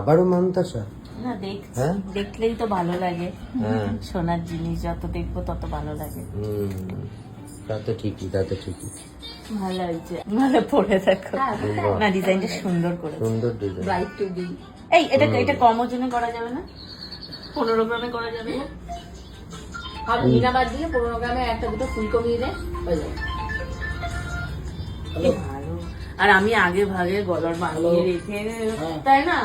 আবারও মানতাসা না দেখছি। হ্যাঁ? দেখলেই তো ভালো লাগে। হ্যাঁ। সোনার জিনিস যত দেখব তত ভালো লাগে। হুম তা তো ঠিকই তা তো ঠিকই। ভালো হয়েছে ভালো পরে দেখো। না ডিজাইনটা সুন্দর করেছে। সুন্দর ডিজাইন। এই এটা এটা কম ওজনে করা যাবে না? পনেরো গ্রামে করা যাবে? না আর মিনা বাদ দিয়ে পনেরো গ্রামে একটা দুটো ফুলকপি দিলে হয়ে যাবে। এ ভালো। আর আমি আগে ভাগে গলার বানিয়ে রেখে তাই না?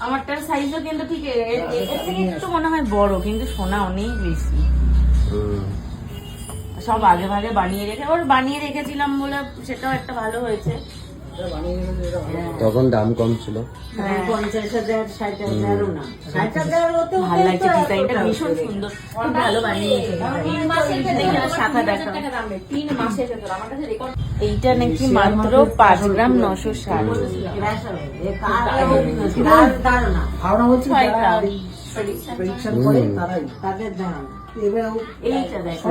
আমারটার সাইজও কিন্তু ঠিক এর থেকে একটু মনে হয় বড় কিন্তু সোনা অনেক বেশি। সব আগে ভাগে বানিয়ে রেখে ওর বানিয়ে রেখেছিলাম বলে সেটাও একটা ভালো হয়েছে। তখন দাম কম ছিল হ্যাঁ। পঞ্চাশ হাজার ষাট হাজারও না ষাট হাজার ভালো লাগছে ডিজাইনটা ভীষণ সুন্দর খুব ভালো বানিয়েছে তিন মাসের দেখি শাখা দেখা তিন মাসের ভেতর আমার কাছে রেকর্ড এইটা নাকি মাত্র পাঁচ গ্রাম নশো ষাট ধারণা ভাবনা বলছি ছয় যারা গ্রাম। এই পরীক্ষা করে তারাই তাদের ধারণা এবার এইটা দেখো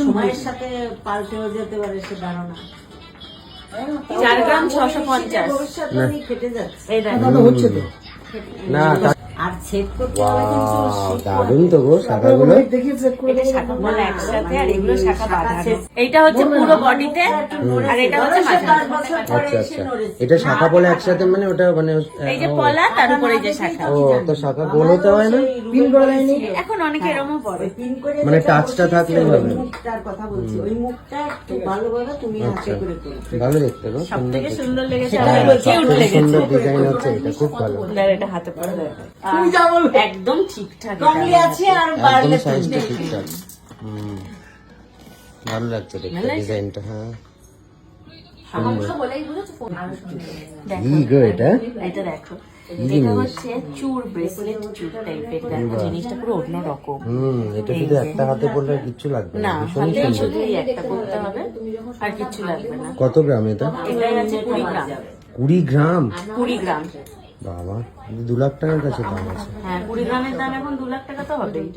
সময়ের সাথে পাল্টেও যেতে পারে সে ধারণা চার গ্রাম ছশো পঞ্চাশ। হচ্ছে তো না আর ছেদ করতে হলে কিন্তু দারুণ তো গো শাখাগুলো। দেখি চেক করে এটা শাখা বলে। একসাথে আর এগুলো শাখা বাঁধানো এইটা হচ্ছে পুরো বডিতে আর এটা হচ্ছে আচ্ছা আচ্ছা। এটা শাখা বলে একসাথে মানে ওটা মানে এই যে পলা তার উপরে যে শাখা। ও তো শাখা গোল হতে হয় না? পিন করে এখন অনেকে এরমও পড়ে পিন করে মানে টাচটা থাকলে হবে। মুখটার কথা বলছি। ওই মুখটা একটু ভালোভাবে তুমি হাতে আচ্ছা। করে ভালো দেখতে গো সুন্দর থেকে দেখতে। সুন্দর লেগেছে আমার কিউট লেগেছে। সুন্দর ডিজাইন হচ্ছে এটা খুব ভালো। এটা হাতে পড়ে। একদম ঠিকঠাক আছে আর বাড়লে ঠিকঠাক। হুম। ভালো লাগছে দেখতে ডিজাইনটা হ্যাঁ। সমস্যা বলেই বুঝেছ ফোন দেখো কি গো এটা? এটা দেখো। এটা হচ্ছে চুর ব্রেসলেট চুর টাইপের দেখো জিনিসটা পুরো অন্য হুম এটা শুধু একটা হাতে কিচ্ছু লাগবে না হাতে শুধু একটা করতে হবে আর কিচ্ছু লাগবে না। কত গ্রাম এটা? আছে কুড়ি গ্রাম। কুড়ি গ্রাম? কুড়ি গ্রাম। বাবা দু লাখ টাকার কাছে দাম আছে। হ্যাঁ কুড়ি গ্রামের দাম এখন দু লাখ টাকা তো হবেই।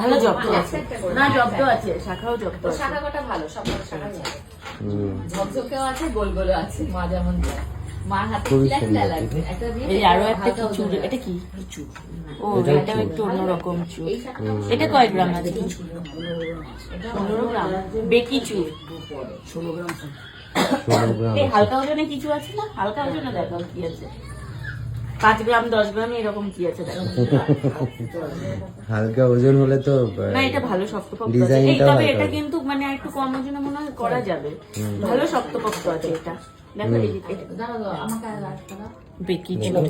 ভালো জব্দ আছে। না জব্দ আছে শাখাও জব্দ আছে। শাখা কটা ভালো সব শাখা আছে। ঝকঝকেও আছে গোল গোলও আছে মা যেমন খুবই সুন্দর লাগবে একটা দিয়ে এই আরও একটা কি চুর এটা কি? চুর ও এটা একটু অন্যরকম চুর এটা কয় গ্রাম? আছে পনেরো গ্রাম। বেকি চুর ষোলো গ্রাম এই হালকা ওজনে কিছু আছে না? হালকা ওজনে দেখো কি আছে। পাঁচ গ্রাম দশ গ্রাম এরকম কি আছে দেখো। হালকা ওজন হলে তো না এটা ভালো শক্তপোক্ত আছে। তবে এটা কিন্তু মানে একটু কম ওজনে মনে হয় করা যাবে। ভালো শক্তপোক্ত আছে এটা। দেখো